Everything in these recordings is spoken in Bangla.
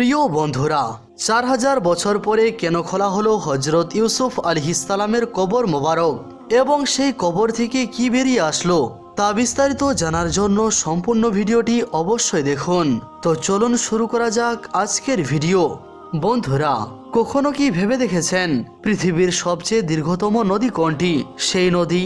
প্রিয় বন্ধুরা, চার হাজার বছর পরে কেন খোলা হলো হজরত ইউসুফ আলহিসালামের কবর মোবারক? এবং সেই কবর থেকে কি বেরিয়ে আসলো? তা বিস্তারিত জানার জন্য সম্পূর্ণ ভিডিওটি অবশ্যই দেখুন। তো চলুন শুরু করা যাক আজকের ভিডিও। বন্ধুরা, কখনো কি ভেবে দেখেছেন পৃথিবীর সবচেয়ে দীর্ঘতম নদী কোনটি? সেই নদী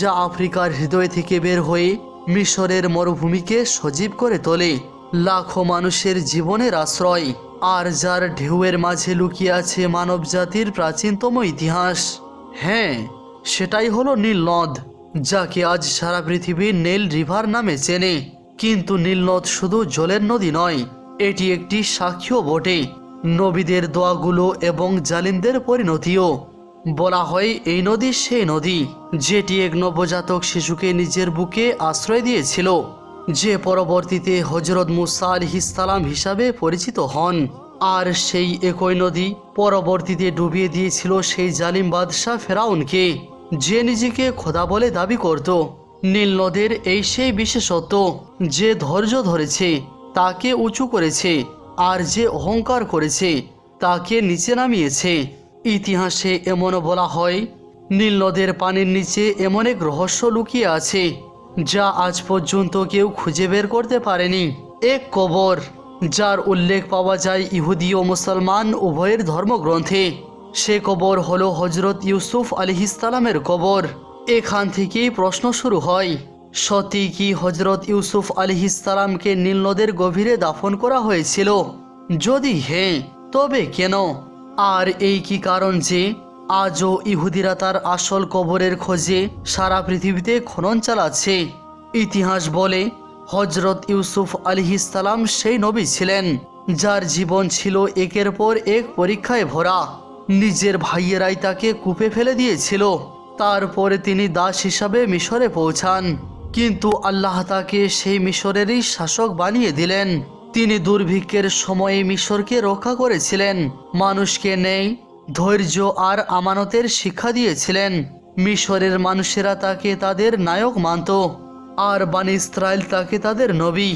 যা আফ্রিকার হৃদয় থেকে বের হয়ে মিশরের মরুভূমিকে সজীব করে তোলে। লাখো মানুষের জীবনের আশ্রয়, আর যার ঢেউয়ের মাঝে লুকিয়ে আছে মানব জাতির প্রাচীনতম ইতিহাস। হ্যাঁ সেটাই হলো নীল নদ, যাকে আজ সারা পৃথিবী নীল রিভার নামে চেনে। কিন্তু নীলনদ শুধু জলের নদী নয়, এটি একটি সাক্ষ্য বটে। নবীদের দোয়াগুলো এবং জালিমদের পরিণতিও। বলা হয় এই নদী সেই নদী, যেটি এক নবজাতক শিশুকে নিজের বুকে আশ্রয় দিয়েছিল। যে পরবর্তীতে হজরত মুসা আলহিসালাম হিসাবে পরিচিত হন। আর সেই একই নদী পরবর্তীতে ডুবিয়ে দিয়েছিল সেই জালিম বাদশাহ ফেরাউনকে, যে নিজেকে খোদা বলে দাবি করত। নীল নদের এই সেই বিশেষত্ব, যে ধৈর্য ধরেছে, তাকে উঁচু করেছে, আর যে অহংকার করেছে, তাকে নিচে নামিয়েছে। ইতিহাসে এমনও বলা হয়, নীল নদের পানির নিচে এমন এক রহস্য লুকিয়ে আছে যা আজ পর্যন্ত কেউ খুঁজে বের করতে পারেনি। এক কবর, যার উল্লেখ পাওয়া যায় ইহুদি ও মুসলমান উভয়ের ধর্মগ্রন্থে। সে কবর হলো হজরত ইউসুফ আলিহিসালামের কবর। এখান থেকেই প্রশ্ন শুরু হয়, সত্যি কি হজরত ইউসুফ আলিহিসালামকে নীল নদের গভীরে দাফন করা হয়েছিল? যদি হ্যাঁ তবে কেন? আর এই কি কারণ যে আজও ইহুদিরা তার আসল কবরের খোঁজে সারা পৃথিবীতে খনন চালাচ্ছে। ইতিহাস বলে হজরত ইউসুফ আলিহিসালাম সেই নবী ছিলেন, যার জীবন ছিল একের পর এক পরীক্ষায় ভরা। নিজের ভাইয়েরাই তাকে কূপে ফেলে দিয়েছিল। তারপরে তিনি দাস হিসাবে মিশরে পৌঁছান। কিন্তু আল্লাহ তাকে সেই মিশরেরই শাসক বানিয়ে দিলেন। তিনি দুর্ভিক্ষের সময়ে মিশরকে রক্ষা করেছিলেন। মানুষকে নেই ধৈর্য আর আমানতের শিক্ষা দিয়েছিলেন। মিশরের মানুষেরা তাকে তাদের নায়ক মানত। আর বানি ইসরায়েল তাকে তাদের নবী।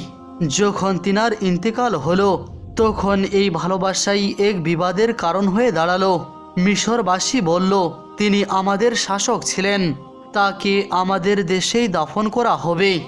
যখন তিনার ইন্তেকাল হলো, তখন এই ভালোবাসাই এক বিবাদের কারণ হয়ে দাঁড়াল। মিশরবাসী বলল, তিনি আমাদের শাসক ছিলেন। তাকে আমাদের দেশেই দাফন করা হবে।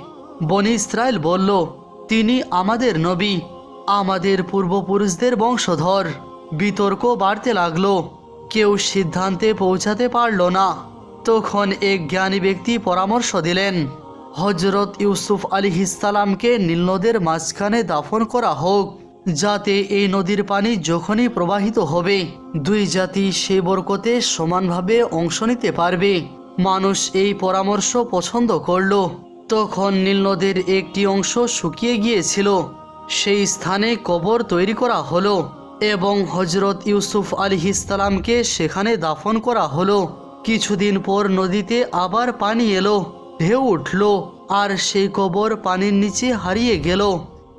বনি ইসরায়েল বলল, তিনি আমাদের নবী। আমাদের পূর্বপুরুষদের বংশধর। বিতর্ক বাড়তে লাগল। কেউ সিদ্ধান্তে পৌঁছাতে পারল না। তখন এক জ্ঞানী ব্যক্তি পরামর্শ দিলেন হজরত ইউসুফ আলী ইসালামকে নীলনদের মাঝখানে দাফন করা হোক, যাতে এই নদীর পানি যখনই প্রবাহিত হবে, দুই জাতি সে বরকতে সমানভাবে অংশ নিতে পারবে। মানুষ এই পরামর্শ পছন্দ করল। তখন নীলনদের একটি অংশ শুকিয়ে গিয়েছিল। সেই স্থানে কবর তৈরি করা হলো। এবং হজরত ইউসুফ আলী ইসলামকে সেখানে দাফন করা হলো। কিছুদিন পর নদীতে আবার পানি এলো, ঢেউ উঠল আর সেই কবর পানির নিচে হারিয়ে গেল।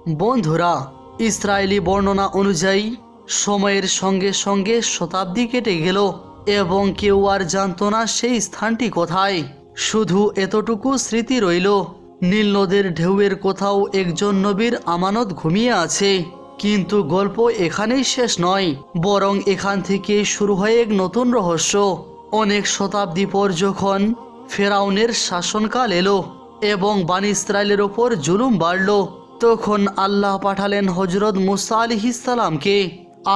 বন্ধুরা, ইসরায়েলি বর্ণনা অনুযায়ী সময়ের সঙ্গে সঙ্গে শতাব্দী কেটে গেল এবং কেউ আর জানত না সেই স্থানটি কোথায়। শুধু এতটুকু স্মৃতি রইল, নীল নদের ঢেউয়ের কোথাও একজন নবীর আমানত ঘুমিয়ে আছে। কিন্তু গল্প এখানেই শেষ নয়, বরং এখান থেকে শুরু হয় এক নতুন রহস্য। অনেক শতাব্দী পর যখন ফেরাউনের শাসনকাল এলো এবং বানি ইসরায়েলের ওপর জুলুম বাড়ল, তখন আল্লাহ পাঠালেন হজরত মুসা আলিহিসালামকে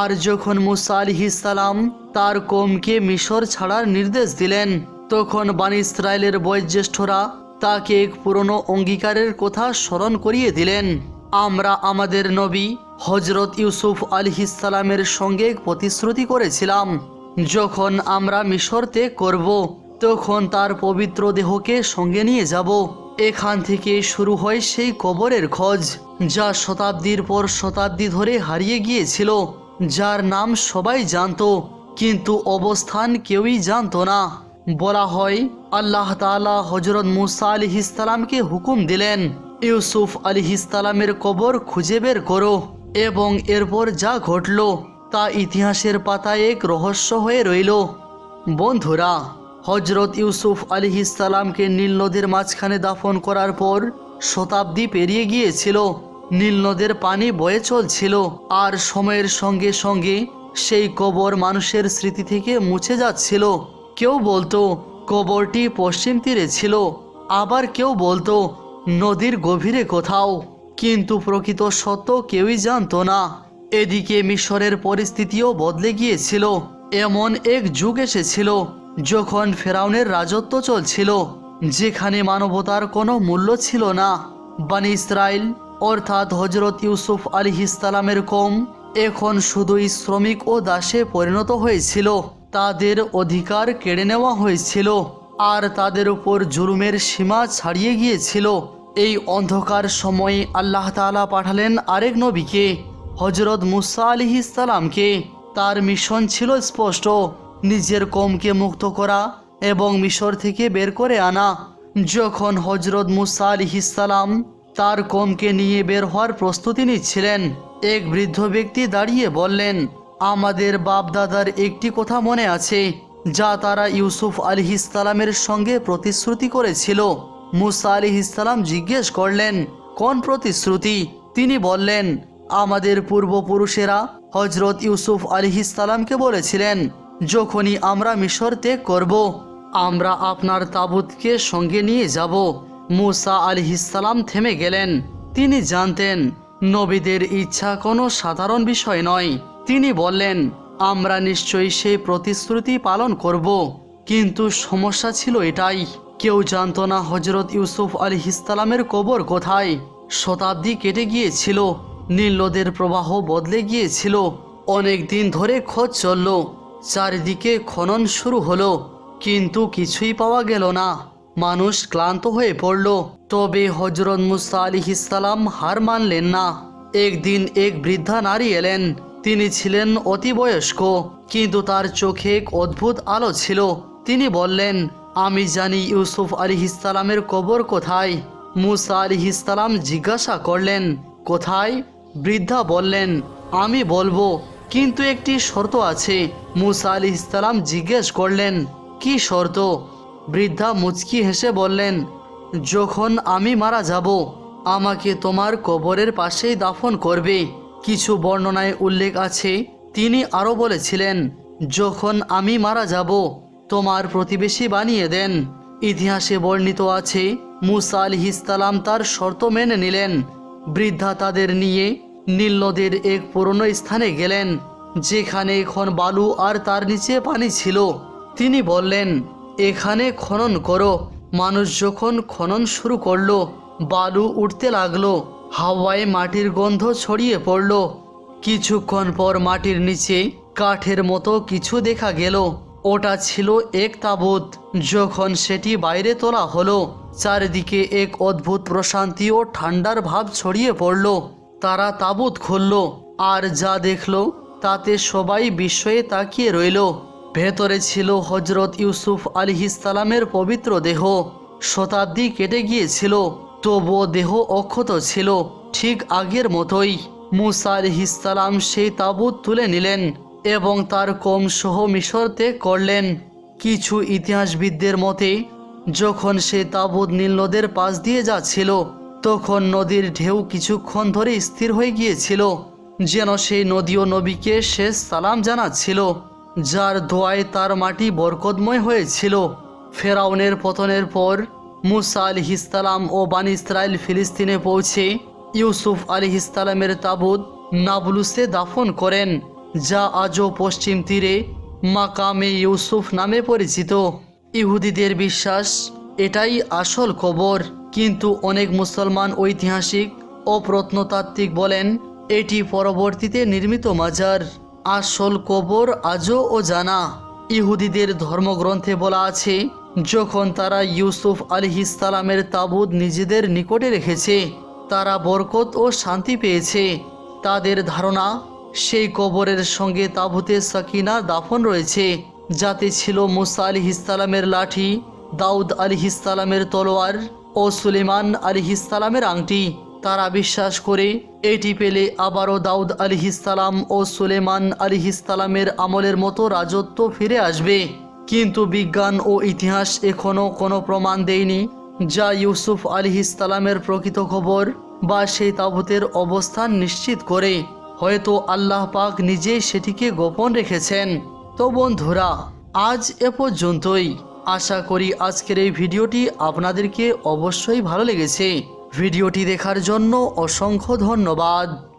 আর যখন মুসা আলিহিসালাম তার কমকে মিশর ছাড়ার নির্দেশ দিলেন, তখন বানি ইসরায়েলের বয়োজ্যেষ্ঠরা তাকে এক পুরনো অঙ্গীকারের কথা স্মরণ করিয়ে দিলেন। আমরা আমাদের নবী হজরত ইউসুফ আলিহিসালামের সঙ্গে প্রতিশ্রুতি করেছিলাম। যখন আমরা মিশর ত্যাগ করব, তখন তার পবিত্র দেহকে সঙ্গে নিয়ে যাব। এখান থেকে শুরু হয় সেই কবরের খোঁজ, যা শতাব্দীর পর শতাব্দী ধরে হারিয়ে গিয়েছিল, যার নাম সবাই জানত, কিন্তু অবস্থান কেউই জানতো না। বলা হয়, আল্লাহ তাআলা হজরত মুসা আলিহিসালামকে হুকুম দিলেন ইউসুফ আলিহিসালামের কবর খুঁজে বের করো এবং এরপর যা ঘটল তা ইতিহাসের পাতায় এক রহস্য হয়ে রইল। বন্ধুরা হজরত ইউসুফ আলিহিসালামকে নীল নদীর মাঝখানে দাফন করার পর শতাব্দী পেরিয়ে গিয়েছিল। নীল নদের পানি বয়ে চলছিল আর সময়ের সঙ্গে সঙ্গে সেই কবর মানুষের স্মৃতি থেকে মুছে যাচ্ছিল। কেউ বলতো, কবরটি পশ্চিম তীরে ছিল, আবার কেউ বলতো নদীর গভীরে কোথাও, কিন্তু প্রকৃত সত্য কেউই জানতো না। এদিকে মিশরের পরিস্থিতিও বদলে গিয়েছিল। এমন এক যুগ এসেছিল যখন ফেরাউনের রাজত্ব চলছিল, যেখানে মানবতার কোনো মূল্য ছিল না। বানি ইসরায়েল অর্থাৎ হজরত ইউসুফ আলী ইসলামের কম এখন শুধুই শ্রমিক ও দাসে পরিণত হয়েছিল। তাদের অধিকার কেড়ে নেওয়া হয়েছিল। আর তাদের উপর জুলুমের সীমা ছাড়িয়ে গিয়েছিল। এই অন্ধকার সময়ে আল্লাহ তাআলা পাঠালেন আরেক নবীকে হজরত মুসা আলী ইসলামকে তার মিশন ছিল স্পষ্ট, নিজের কমকে মুক্ত করা এবং মিশর থেকে বের করে আনা। যখন হজরত মুসা আলী ইসলাম তার কমকে নিয়ে বের হওয়ার প্রস্তুতি নিচ্ছিলেন, এক বৃদ্ধ ব্যক্তি দাঁড়িয়ে বললেন, আমাদের বাপ দাদার একটি কথা মনে আছে। যা তারা ইউসুফ আলী ইসলামের সঙ্গে প্রতিশ্রুতি করেছিল। মুসা আলী ইসলাম জিজ্ঞেস করলেন, কোন প্রতিশ্রুতি? তিনি বললেন, আমাদের পূর্বপুরুষেরা হজরত ইউসুফ আলী ইসলামকে বলেছিলেন, যখনই আমরা মিশর ত্যাগ করব, আমরা আপনার তাবুতকে সঙ্গে নিয়ে যাব। মুসা আলী ইসলাম থেমে গেলেন। তিনি জানতেন, নবীদের ইচ্ছা কোনো সাধারণ বিষয় নয়। তিনি বললেন আমরা নিশ্চয়ই সেই প্রতিশ্রুতি পালন করব। কিন্তু সমস্যা ছিল এটাই। কেউ জানতো না হজরত ইউসুফ আলী ইসলামের কবর কোথায়। শতাব্দী কেটে গিয়েছিল নীল নদের প্রবাহ বদলে গিয়েছিল, অনেক দিন ধরে খোঁজ চলল, চারিদিকে খনন শুরু হলো, কিন্তু কিছুই পাওয়া গেল না। মানুষ ক্লান্ত হয়ে পড়ল, তবে হজরত মুসা আলী ইসলাম হার মানলেন না। একদিন এক বৃদ্ধা নারী এলেন তিনি ছিলেন অতি বয়স্ক কিন্তু তার চোখে এক অদ্ভুত আলো ছিল। তিনি বললেন, আমি জানি ইউসুফ আলী ইসলামের কবর কোথায়? মুসা আলী ইসলাম জিজ্ঞাসা করলেন, কোথায়? বৃদ্ধা বললেন, আমি বলব, কিন্তু একটি শর্ত আছে। মুসা আলী ইসলাম জিজ্ঞেস করলেন, কি শর্ত? বৃদ্ধা মুচকি হেসে বললেন, যখন আমি মারা যাব, আমাকে তোমার কবরের পাশেই দাফন করবে। কিছু বর্ণনায় উল্লেখ আছে। তিনি আরও বলেছিলেন, যখন আমি মারা যাব, তোমার প্রতিবেশী বানিয়ে দেন। ইতিহাসে বর্ণিত আছে, মুসা আলি ইসলাম তার শর্ত মেনে নিলেন। বৃদ্ধা তাদের নিয়ে নীল নদের এক পুরনো স্থানে গেলেন, যেখানে এখন বালু আর তার নিচে পানি ছিল। তিনি বললেন, এখানে খনন করো। মানুষ যখন খনন শুরু করল, বালু উঠতে লাগল। হাওয়ায় মাটির গন্ধ ছড়িয়ে পড়ল। কিছুক্ষণ পর মাটির নিচে কাঠের মতো কিছু দেখা গেল। ওটা ছিল এক তাবুত। যখন সেটি বাইরে তোলা হলো, চারিদিকে এক অদ্ভুত প্রশান্তি ও ঠান্ডার ভাব ছড়িয়ে পড়ল। তারা তাবুত খুলল, আর যা দেখল তাতে সবাই বিস্ময়ে তাকিয়ে রইল। ভেতরে ছিল হজরত ইউসুফ আলী ইসলামের পবিত্র দেহ। শতাব্দী কেটে গিয়েছিল। তবুও দেহ অক্ষত ছিল, ঠিক আগের মতোই। মুসা আলী ইসলাম সেই তাবুত তুলে নিলেন এবং তার কম সহ মিশর ত্যাগ করলেন। কিছু ইতিহাসবিদদের মতে, যখন সে তাবুত নীল নদের পাশ দিয়ে যাচ্ছিল, তখন নদীর ঢেউ কিছুক্ষণ ধরে স্থির হয়ে গিয়েছিল, যেন সেই নদীও নবীকে শেষ সালাম জানাচ্ছিল, যার দোয়ায় তার মাটি বরকতময় হয়েছিল। ফেরাউনের পতনের পর মুসা আলি ইসলাম ও বানি ইসরায়েল ফিলিস্তিনে পৌঁছে ইউসুফ আলি ইসলামের তাবুত নাবলুসে দাফন করেন, যা আজও পশ্চিম তীরে মাকামে ইউসুফ নামে পরিচিত। ইহুদিদের বিশ্বাস এটাই আসল কবর। কিন্তু অনেক মুসলমান ঐতিহাসিক ও প্রত্নতাত্ত্বিক বলেন, এটি পরবর্তীতে নির্মিত মাজার। আসল কবর আজও ও জানা ইহুদিদের ধর্মগ্রন্থে বলা আছে যখন তারা ইউসুফ আলী ইসলামের তাবুত নিজেদের নিকটে রেখেছে, তারা বরকত ও শান্তি পেয়েছে। তাদের ধারণা, সেই কবরের সঙ্গে তাবুতে সাকিনা দাফন রয়েছে, যাতে ছিল মুসা আলী ইসলামের লাঠি, দাউদ আলী ইসলামের তলোয়ার ও সুলেমান আলী ইসলামের আংটি। তারা বিশ্বাস করে, এটি পেলে আবারও দাউদ আলী ইসলাম ও সুলেমান আলী ইসলামের আমলের মতো রাজত্ব ফিরে আসবে। কিন্তু বিজ্ঞান ও ইতিহাস এখনও কোনো প্রমাণ দেয়নি, যা ইউসুফ আলী ইসলামের প্রকৃত খবর বা সেই তাবুতের অবস্থান নিশ্চিত করে। হয়তো আল্লাহ পাক নিজেই সেটিকে গোপন রেখেছেন। তো বন্ধুরা, আজ এ পর্যন্তই। আশা করি আজকের এই ভিডিওটি আপনাদেরকে অবশ্যই ভালো লেগেছে। ভিডিওটি দেখার জন্য অসংখ্য ধন্যবাদ।